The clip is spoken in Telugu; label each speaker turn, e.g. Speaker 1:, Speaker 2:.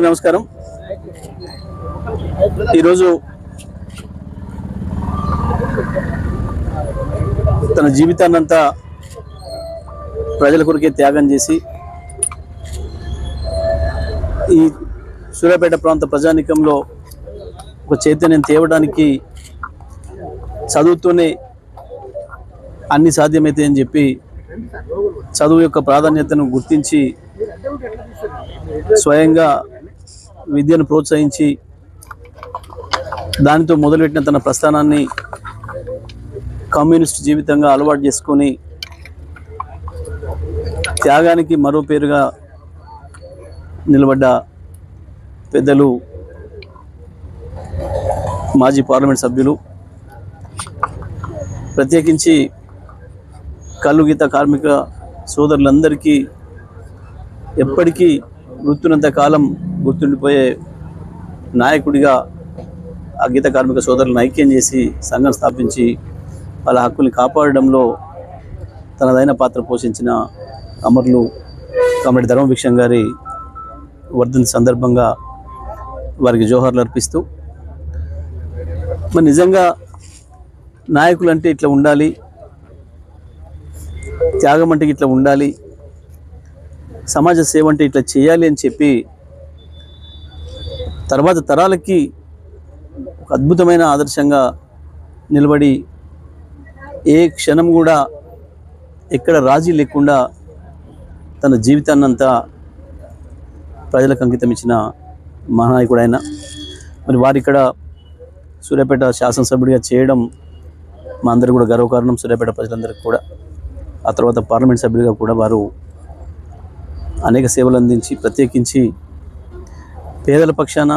Speaker 1: నమస్కారం. ఈరోజు తన జీవితాన్నంతా ప్రజల కొరకే త్యాగం చేసి ఈ సూర్యాపేట ప్రాంత ప్రజానికంలో ఒక చైతన్యం తేవడానికి చదువుతూనే అన్ని సాధ్యమైతే అని చెప్పి చదువు యొక్క ప్రాధాన్యతను గుర్తించి స్వయంగా విద్యను ప్రోత్సహించి దానితో మొదలుపెట్టిన తన ప్రస్థానాన్ని కమ్యూనిస్ట్ జీవితంగా అలవాటు చేసుకొని త్యాగానికి మరో పేరుగా నిలబడ్డ పెద్దలు మాజీ పార్లమెంట్ సభ్యులు ప్రత్యేకించి కళ్ళు గీత కార్మిక సోదరులందరికీ ఎప్పటికీ గుర్తున్నంత కాలం గుర్తుండిపోయే నాయకుడిగా ఆ గీత కార్మిక సోదరులను ఐక్యం చేసి సంఘం స్థాపించి వాళ్ళ హక్కుల్ని కాపాడడంలో తనదైన పాత్ర పోషించిన అమరులు కమరెడ్డి ధర్మభిక్షం గారి వర్ధంతి సందర్భంగా వారికి జోహార్లు అర్పిస్తూ మరి నిజంగా నాయకులు అంటే ఇట్లా ఉండాలి త్యాగం అంటే ఇట్లా ఉండాలి సమాజ సేవ అంటే ఇట్లా చేయాలి అని చెప్పి తర్వాత తరాలకి ఒక అద్భుతమైన ఆదర్శంగా నిలబడి ఏ క్షణం కూడా ఎక్కడ రాజీ లేకుండా తన జీవితాన్నంతా ప్రజలకు అంకితం ఇచ్చిన మహానాయకుడు ఆయన మరి వారిక్కడ సూర్యాపేట శాసనసభ్యుడిగా చేయడం మా అందరికీ కూడా గర్వకారణం. సూర్యాపేట ప్రజలందరికీ కూడా. ఆ తర్వాత పార్లమెంట్ సభ్యుడిగా కూడా వారు అనేక సేవలు అందించి ప్రత్యేకించి పేదల పక్షాన